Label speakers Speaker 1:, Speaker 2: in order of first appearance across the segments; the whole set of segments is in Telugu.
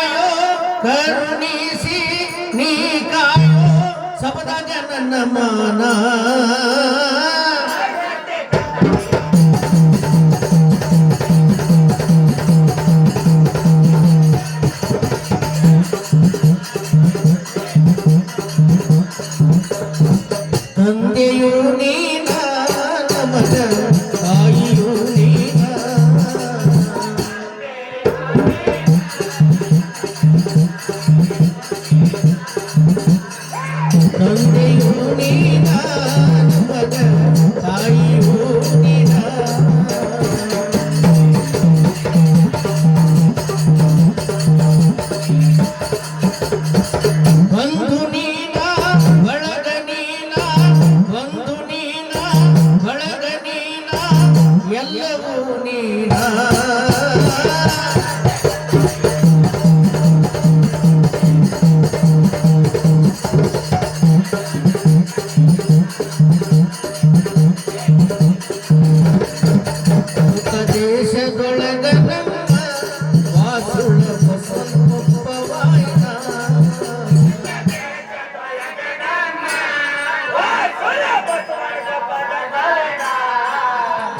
Speaker 1: కాయో కరుణీసి నీ కాయో సపద జనన మానా. ಎಲ್ಲವೂ ನೀಡ ದೇಶದೊಳಗ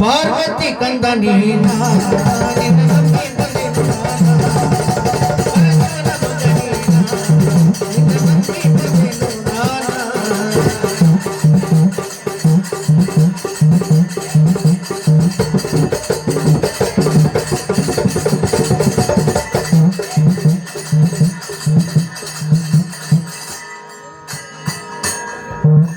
Speaker 1: பார்வதி கந்தனி